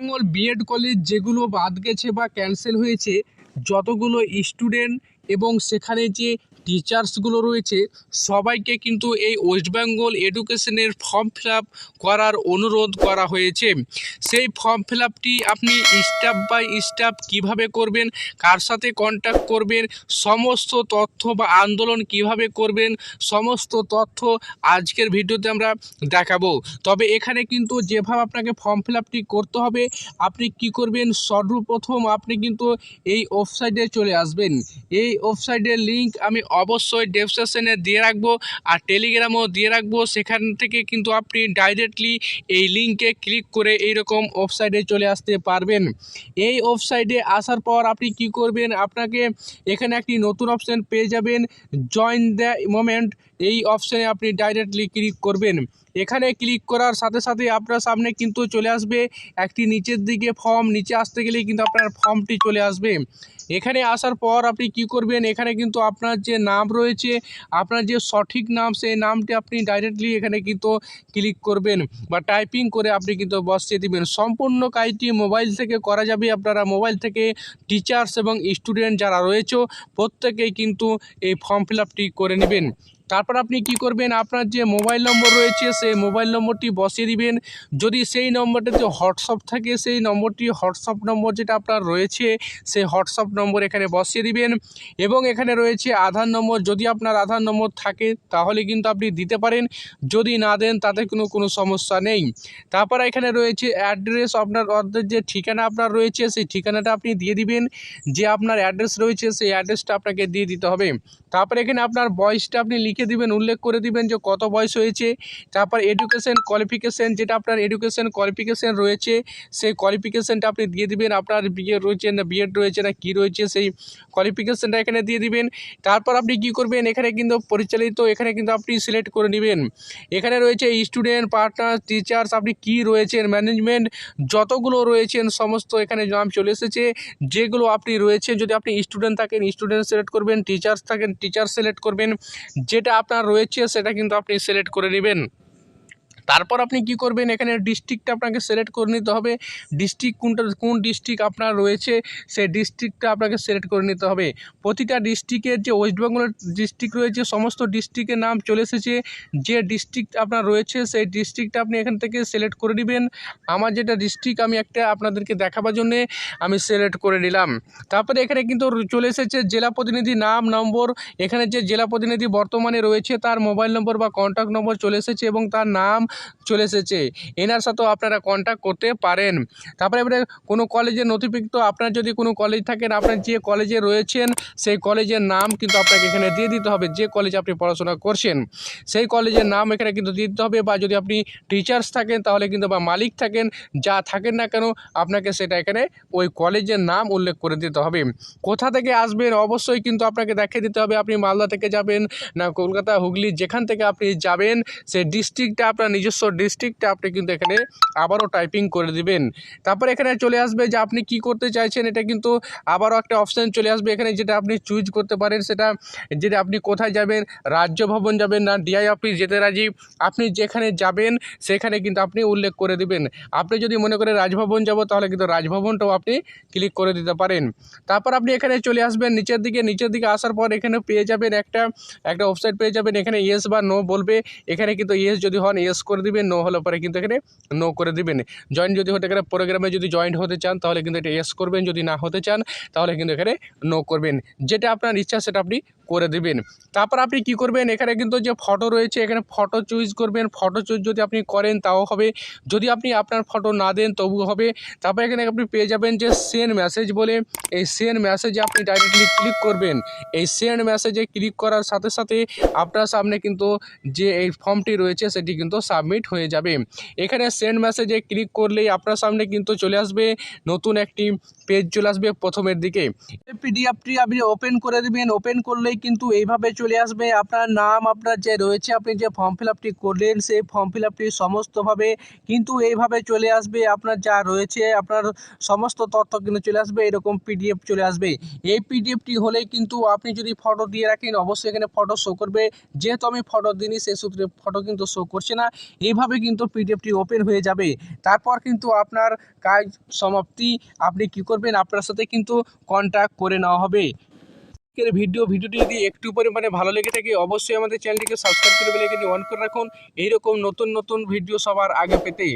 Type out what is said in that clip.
Bengal B Ed college যেগুলো বাদ গেছে বা ক্যান্সেল হয়েছে যতগুলো স্টুডেন্ট এবং সেখানে যে টিচার্সগুলো রয়েছে, সবাইকে কিন্তু এই ওয়েস্ট বেঙ্গল এডুকেশনের ফর্ম ফিল করার অনুরোধ করা হয়েছে। সেই ফর্ম ফিল আপনি স্টেপ বাই স্টেপ কীভাবে করবেন, কার সাথে কন্ট্যাক্ট করবেন, সমস্ত তথ্য বা আন্দোলন কীভাবে করবেন, সমস্ত তথ্য আজকের ভিডিওতে আমরা দেখাবো। তবে এখানে কিন্তু যেভাবে আপনাকে ফর্ম ফিল করতে হবে, আপনি কি করবেন, সর্বপ্রথম আপনি কিন্তু এই ওয়েবসাইটে চলে আসবেন। এই ওয়েবসাইটের লিঙ্ক আমি অবশ্যই ডেসক্রিপশানে দিয়ে রাখব আর টেলিগ্রামও দিয়ে রাখব। সেখান থেকে কিন্তু আপনি ডাইরেক্টলি এই লিঙ্কে ক্লিক করে এইরকম ওয়েবসাইটে চলে আসতে পারবেন। এই ওয়েবসাইটে আসার পর আপনি কি করবেন? আপনাকে এখানে একটি নতুন অপশান পেয়ে যাবেন। জয়েন দ্য মোমেন্ট এই অপশানে আপনি ডাইরেক্টলি ক্লিক করবেন। এখানে ক্লিক করার সাথে সাথে আপনার সামনে কিন্তু চলে আসবে একটি নিচের দিকে ফর্ম নিচে আসতে গেলেই কিন্তু আপনার ফর্মটি চলে আসবে। এখানে আসার পর আপনি কি করবেন? এখানে কিন্তু আপনার যে নাম রয়েছে, আপনার যে সঠিক নাম, সেই নামটি আপনি ডাইরেক্টলি এখানে কিন্তু ক্লিক করবেন বা টাইপিং করে আপনি কিন্তু বসিয়ে দিবেন। সম্পূর্ণ কাজটি মোবাইল থেকে করা যাবে। আপনারা মোবাইল থেকে টিচার্স এবং স্টুডেন্ট যারা রয়েছে, প্রত্যেকেই কিন্তু এই ফর্ম ফিল করে নেবেন। তারপর আপনি কি করবেন? আপনার যে মোবাইল নম্বর রয়েছে, সেই মোবাইল নম্বরটি বসিয়ে দিবেন। যদি সেই নম্বরটাতে হোয়াটসঅ্যাপ থাকে, সেই নম্বরটি হোয়াটসঅ্যাপ নম্বর যেটা আপনার রয়েছে, সেই হোয়াটসঅ্যাপ নম্বর এখানে বসিয়ে দিবেন। এবং এখানে রয়েছে আধার নম্বর। যদি আপনার আধার নম্বর থাকে, তাহলে কিন্তু আপনি দিতে পারেন। যদি না দেন, তাতে কোনো কোনো সমস্যা নেই। তারপর এখানে রয়েছে অ্যাড্রেস। আপনার অর্ধেক যে ঠিকানা আপনার রয়েছে, সেই ঠিকানাটা আপনি দিয়ে দিবেন। যে আপনার অ্যাড্রেস রয়েছে, সেই অ্যাড্রেসটা আপনাকে দিয়ে দিতে হবে। তারপর এখানে আপনার বয়সটা আপনি লিখে দিবেন, উল্লেখ করে দিবেন যে কত বয়স হয়েছে, তারপর এডুকেশন কোয়ালিফিকেশান যেটা আপনার এডুকেশন কোয়ালিফিকেশান রয়েছে, সেই কোয়ালিফিকেশানটা আপনি দিয়ে দিবেন, আপনার বিএ রয়েছে না বিএড রয়েছে না, কী রয়েছে, সেই কোয়ালিফিকেশানটা এখানে দিয়ে দিবেন। তারপর আপনি কি করবেন, এখানে কিন্তু পরিচালিত, এখানে কিন্তু আপনি সিলেক্ট করে নেবেন। এখানে রয়েছে স্টুডেন্ট পার্টনার টিচার্স আপনি কি রয়েছেন ম্যানেজমেন্ট যতগুলো রয়েছেন, সমস্ত এখানে নাম চলে এসেছে। যেগুলো আপনি রয়েছেন, যদি আপনি স্টুডেন্ট থাকেন স্টুডেন্ট সিলেক্ট করবেন টিচার্স থাকেন টিচার সিলেক্ট করবেন, যেটা আপনার রয়েছে সেটা কিন্তু আপনি সিলেক্ট করে নেবেন। তারপর আপনি কি করবেন? এখানে ডিস্ট্রিক্টটা আপনাকে সিলেক্ট করে নিতে হবে। ডিস্ট্রিক্ট কোনটা, কোন ডিস্ট্রিক্ট আপনার রয়েছে, সেই ডিস্ট্রিক্টটা আপনাকে সিলেক্ট করে নিতে হবে। প্রতিটা ডিস্ট্রিক্টের যে ওয়েস্ট বেঙ্গলের ডিস্ট্রিক্ট রয়েছে, সমস্ত ডিস্ট্রিক্টের নাম চলে এসেছে। যে ডিস্ট্রিক্ট আপনার রয়েছে, সেই ডিস্ট্রিক্টটা আপনি এখান থেকে সিলেক্ট করে নেবেন আমার যেটা ডিস্ট্রিক্ট আমি একটা আপনাদেরকে দেখাবার জন্যে আমি সিলেক্ট করে নিলাম। তারপরে এখানে কিন্তু চলে এসেছে জেলা প্রতিনিধি নাম, নম্বর। এখানে যে জেলা প্রতিনিধি বর্তমানে রয়েছে, তার মোবাইল নম্বর বা কন্ট্যাক্ট নম্বর চলে এসেছে এবং তার নাম চলে এসেছে। এনার সাথেও আপনারা কন্ট্যাক্ট করতে পারেন। তারপরে এবারে কোনো কলেজের নথিভুক্ত আপনার যদি কোনো কলেজ থাকেন আপনার যে কলেজে রয়েছেন, সেই কলেজের নাম কিন্তু আপনাকে এখানে দিয়ে দিতে হবে, যে কলেজে আপনি পড়াশোনা করছেন। সেই কলেজের নাম এখানে কিন্তু দিতে হবে, বা যদি আপনি টিচার্স থাকেন, তাহলে কিন্তু বা মালিক থাকেন, যা থাকেন না কেন, আপনাকে সেটা এখানে ওই কলেজের নাম উল্লেখ করে দিতে হবে। কোথা থেকে আসবেন? অবশ্যই কিন্তু আপনাকে দেখিয়ে দিতে হবে, আপনি মালদা থেকে যাবেন না কলকাতা, হুগলি, যেখান থেকে আপনি যাবেন, সেই ডিস্ট্রিক্টটা আপনার নিজস্ব ডিস্ট্রিক্টটা আপনি কিন্তু এখানে আবারও টাইপিং করে দিবেন। তারপর এখানে চলে আসবে যে আপনি কি করতে চাইছেন, এটা কিন্তু আবারও একটা অপশান চলে আসবে এখানে যেটা আপনি চুজ করতে পারেন, সেটা যেটা আপনি কোথায় যাবেন, রাজ্য ভবন যাবেন না ডিআই অফিস যেতে রাজি, আপনি যেখানে যাবেন, সেখানে কিন্তু আপনি উল্লেখ করে দিবেন। আপনি যদি মনে করেন রাজভবন যাব, তাহলে কিন্তু রাজভবনটাও আপনি ক্লিক করে দিতে পারেন। তারপর আপনি এখানে চলে আসবেন নিচের দিকে নিচের দিকে আসার পর এখানে পেয়ে যাবেন একটা একটা ওয়েবসাইট পেয়ে যাবেন, এখানে ইয়েস বা নো বলবে। এখানে কিন্তু ইয়েস যদি হন ইয়েস করে দিবেন নো হলে পরে কিন্তু এখানে নো করে দিবেন জয়েন যদি হতে গেলে প্রোগ্রামে যদি জয়েন্ট হতে চান, তাহলে কিন্তু এটা এস করবেন। যদি না হতে চান, তাহলে কিন্তু এখানে নো করবেন। যেটা আপনার ইচ্ছা, সেটা আপনি করে দেবেন। তারপর আপনি কি করবেন? এখানে কিন্তু যে ফটো রয়েছে, এখানে ফটো চুজ করবেন। ফটো চুজ যদি আপনি করেন, তাও হবে। যদি আপনি আপনার ফটো না দেন, তবু হবে। তারপর এখানে আপনি পেয়ে যাবেন যে সেন্ড মেসেজ বলে। এই সেন্ড মেসেজে আপনি ডাইরেক্টলি ক্লিক করবেন। এই সেন্ড মেসেজে ক্লিক করার সাথে সাথে আপনার সামনে কিন্তু যে এই ফর্মটি রয়েছে, সেটি কিন্তু সাবমিট হয়ে যাবে। এখানে সেন্ড মেসেজে ক্লিক করলেই আপনার সামনে কিন্তু চলে আসবে, নতুন একটি পেজ চলে আসবে প্রথমের দিকে। পিডিএফটি আপনি ওপেন করে দেবেন ওপেন করলেই কিন্তু এইভাবে চলে আসবে। আপনার নাম, আপনার যে রয়েছে, আপনি যে ফর্ম ফিল আপটি করলেন, সেই ফর্ম ফিল আপটি সমস্তভাবে কিন্তু এইভাবে চলে আসবে। আপনার যা রয়েছে, আপনার সমস্ত তথ্য কিন্তু চলে আসবে, এরকম পিডিএফ চলে আসবে। এই পিডিএফটি হলেই কিন্তু আপনি যদি ফটো দিয়ে রাখেন, অবশ্যই এখানে ফটো শো করবে। যেহেতু আমি ফটো দিইনি, সেই সূত্রে ফটো কিন্তু শো করছে না। এইভাবে কিন্তু পিডিএফটি ওপেন হয়ে যাবে। তারপর কিন্তু আপনার কাজ সমাপ্তি। আপনি কি করবেন? আপনার সাথে কিন্তু কন্ট্যাক্ট করে নেওয়া হবে। আজকের ভিডিও ভিডিওটি যদি একটু পরিমাণে ভালো লেগে থাকে, অবশ্যই আমাদের চ্যানেলটিকে সাবস্ক্রাইব করে বেলাইকনটি অন করে রাখুন। এইরকম নতুন নতুন ভিডিও সবার আগে পেতে।